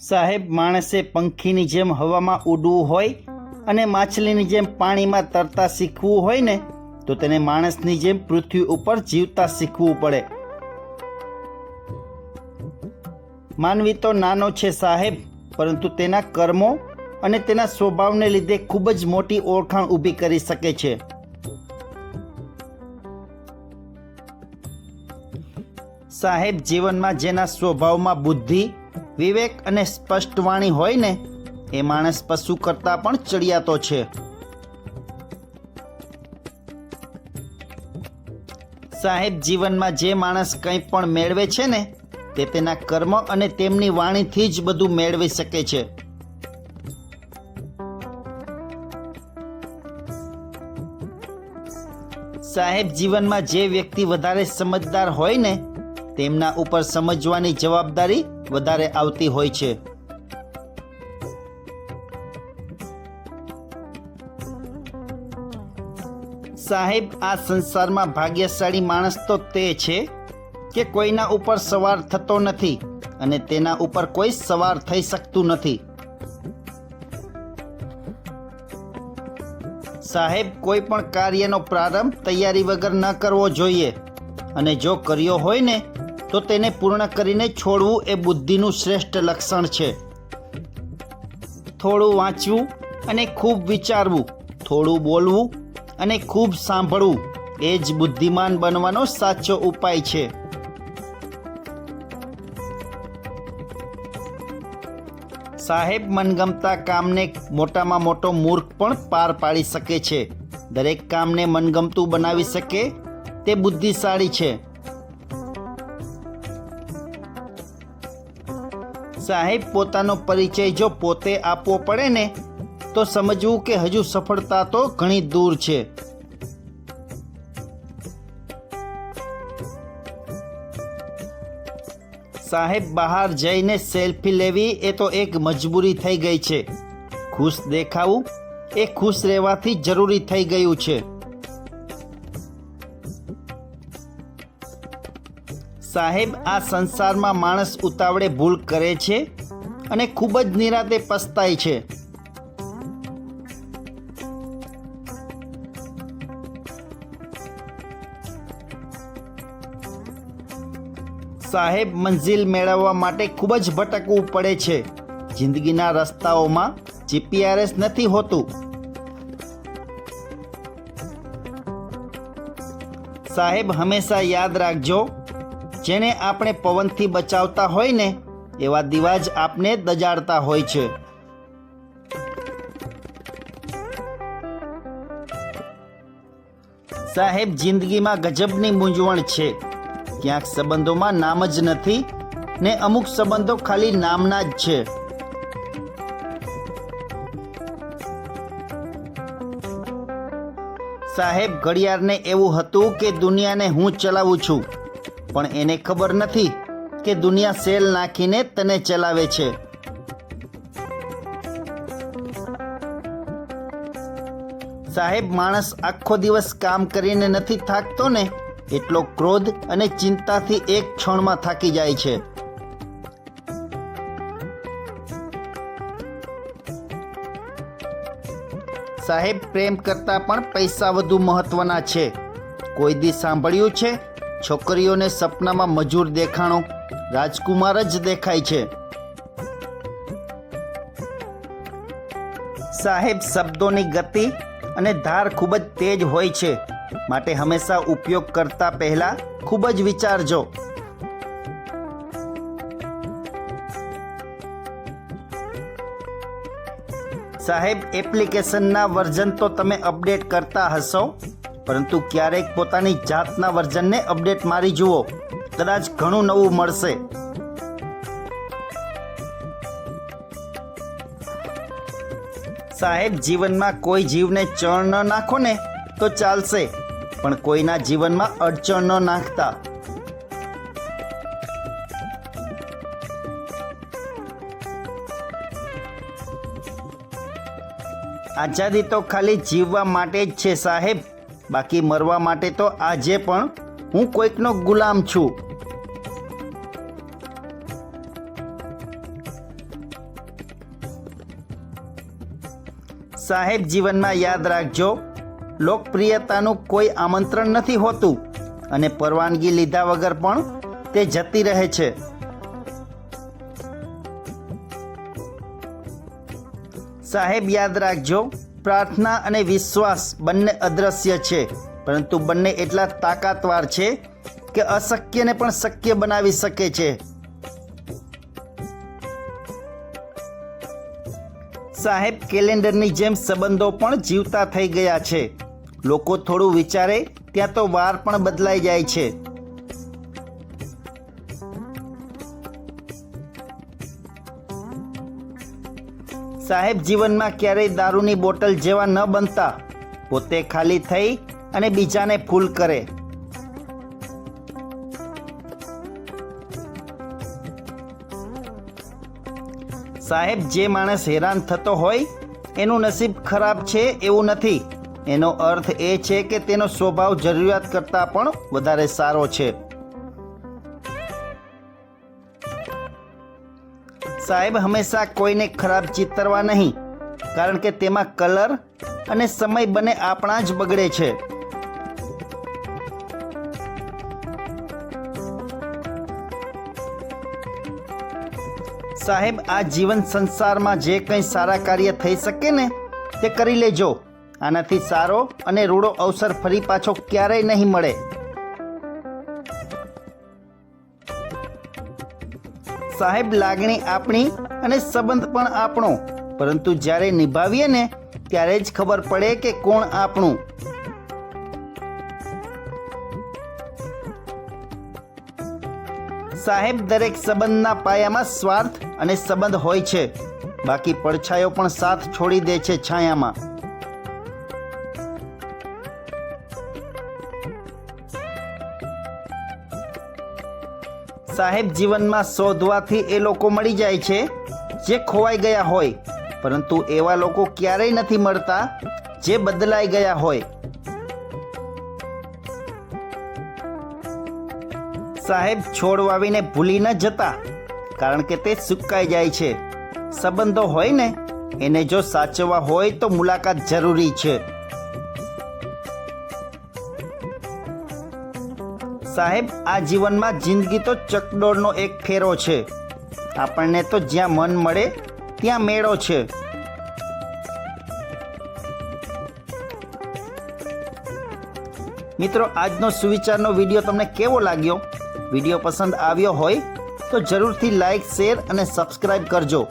સાહેબ, માણસે પંખીની જેમ હવામાં ઉડવું હોય અને માછલીની જેમ પાણીમાં તરતા શીખવું હોય ને, તો તેને માણસની જેમ પૃથ્વી ઉપર જીવતા શીખવું પડે. માનવી તો નાનો છે સાહેબ, પરંતુ તેના કર્મો અને તેના સ્વભાવને લીધે ખૂબ જ મોટી ઓળખાણ ઊભી કરી શકે છે. સાહેબ, જીવનમાં જેના સ્વભાવમાં બુદ્ધિ વિવેક અને સ્પષ્ટ વાણી હોય ને, એ માણસ પશુ કરતાં પણ ચડિયાતો છે. સાહેબ, જીવનમાં જે માણસ કંઈ પણ મેળવે છે ને, તે તેના કર્મ અને તેમની વાણીથી જ બધું મેળવી શકે છે. સાહેબ, જીવનમાં જે વ્યક્તિ વધારે સમજદાર હોય ને તેમના ઉપર સમજવાની જવાબદારી વધારે આવતી હોય છે. સાહેબ, આ સંસારમાં ભાગ્યશાળી માણસ તો તે છે કે કોઈના ઉપર સવાર થતો નથી અને તેના ઉપર કોઈ સવાર થઈ શકતું નથી. સાહેબ, કોઈ પણ કાર્યનો પ્રારંભ તૈયારી વગર ન કરવો જોઈએ અને જો કર્યો હોય ને તો તેને પૂર્ણ કરીને છોડવું એ બુદ્ધિનું શ્રેષ્ઠ લક્ષણ છે. થોડું વાંચવું અને ખૂબ વિચારવું, થોડું બોલવું અને ખૂબ સાંભળવું એ જ બુદ્ધિમાન બનવાનો સાચો ઉપાય છે. સાહેબ મનગમતા કામને મોટામાં મોટો મૂર્ખ પણ પાર પાડી શકે છે. દરેક કામને મનગમતું બનાવી શકે તે બુદ્ધિશાળી છે. સાહેબ પોતાનો પરિચય જો પોતે આપવો પડે ને, તો સમજવું કે હજુ સફળતા તો ઘણી દૂર છે. સાહેબ બહાર જઈને સેલ્ફી લેવી એ તો એક મજબૂરી થઈ ગઈ છે. ખુશ દેખાવું એ ખુશ રહેવાથી જરૂરી થઈ ગયું છે. સાહેબ, આ સંસારમાં માણસ ઉતાવળે ભૂલ કરે છે અને ખૂબ જ નિરાતે પસ્તાય છે. સાહેબ મંજિલ મેળવવા માટે ખૂબ જ ભટકવું પડે છે. જિંદગીના રસ્તાઓમાં જીપીઆરએસ નથી હોતું. સાહેબ, હંમેશા યાદ રાખજો જેને આપણે પવનથી બચાવતા હોય ને, એવા દીવા જ આપને દજાડતા હોય છે. સાહેબ, જિંદગીમાં ગજબની મૂંઝવણ છે. ક્યાંક સંબંધોમાં નામ જ નથી ને અમુક સંબંધો ખાલી નામના જ છે. સાહેબ, ઘડિયાળને એવું હતું કે દુનિયાને હું ચલાવું છું. પણ એને ખબર નથી કે દુનિયા સેલ નાખીને તને ચલાવે છે. સાહેબ, માણસ આખો દિવસ કામ કરીને નથી થાકતો ને, એટલો ક્રોધ અને ચિંતાથી એક ક્ષણમાં થાકી જાય છે. સાહેબ, પ્રેમ કરતાં પણ પૈસા વધુ મહત્વના છે. કોઈ દી સાંભળ્યું છે છોકરીઓને સપનામાં મજૂર દેખાણો રાજકુમાર જ દેખાય છે. સાહેબ, શબ્દોની ગતિ અને ધાર ખૂબ જ તેજ હોય છે. માટે હંમેશા ઉપયોગ કરતા પહેલા ખૂબ જ વિચારજો. સાહેબ, એપ્લિકેશનના વર્ઝન તો તમે અપડેટ કરતા હશો? પરંતુ ક્યારેક પોતાની જાતના વર્ઝનને અપડેટ મારી જુઓ. કદાચ ઘણું નવું મળશે. સાહેબ, જીવનમાં કોઈ જીવને ચણ ન નાખો ને, તો ચાલશે. પણ કોઈના જીવનમાં અડચણ ન નાખતા. આઝાદી તો ખાલી જીવવા માટે જ છે સાહેબ. બાકી મરવા માટે તો આજે પણ હું કોઈકનો ગુલામ છું. સાહેબ, જીવનમાં યાદ રાખજો, લોકપ્રિયતાનું કોઈ આમંત્રણ નથી હોતું અને પરવાનગી લીધા વગર પણ તે જતી રહે છે. સાહેબ, યાદ રાખજો પ્રાર્થના અને વિશ્વાસ બંને અદ્રશ્ય છે. પરંતુ બંને એટલા તાકાતવાર છે કે અશક્યને પણ શક્ય બનાવી શકે છે. સાહેબ, કેલેન્ડરની જેમ સંબંધો પણ જીવતા થઈ ગયા છે. લોકો થોડું વિચારે, ત્યાં તો વાર પણ બદલાઈ જાય છે. સાહેબ, જીવનમાં ક્યારેય દારૂની બોટલ જેવા ન બનતા. પોતે ખાલી થઈ અને બીજાને ફૂલ કરે. સાહેબ, જે માણસ હેરાન થતો હોય, એનું નસીબ ખરાબ છે એવું નથી. એનો અર્થ એ છે કે તેનો સ્વભાવ જરૂરિયાત કરતાં પણ વધારે સારો છે. સાહેબ હંમેશા કોઈને ખરાબ ચિતરવા નહીં, કારણ કે તેમાં કલર અને સમય બંને આપણા જ બગડે છે. સાહેબ, આ જીવન સંસારમાં જે કંઈ સારા કાર્ય થઈ શકે ને, તે કરી લેજો. આનાથી સારો અને રૂડો અવસર ફરી પાછો ક્યારેય નહીં મળે. સાહેબ લાગણી આપણી અને સંબંધ પણ આપણો. પરંતુ જ્યારે નિભાવીએ ને, ત્યારે જ ખબર પડે કે કોણ આપણું. સાહેબ, દરેક સંબંધના પાયામાં સ્વાર્થ અને સંબંધ હોય છે. બાકી પડછાયો પણ સાથ છોડી દે છે છાયામાં. સાહેબ જીવનમાં શોધવાથી એ લોકો મળી જાય છે, જે ખોવાઈ ગયા હોય. પરંતુ એવા લોકો ક્યારેય નથી મળતા, જે બદલાઈ ગયા હોય. સાહેબ, છોડ વાવીને ભૂલી ન જતા, કારણ કે તે સુકાઈ જાય છે. સંબંધો હોય ને, એને જો સાચવવા હોય તો મુલાકાત જરૂરી છે. સાહેબ, આ જીવનમાં જિંદગી તો ચકડોળનો એક ફેરો છે. આપણને તો જ્યાં મન મળે, ત્યાં મેળો છે. મિત્રો, આજનો સુવિચારનો વીડિયો તમને કેવો લાગ્યો? વીડિયો પસંદ આવ્યો હોય તો જરૂરથી લાઈક, શેર અને સબસ્ક્રાઈબ કરજો.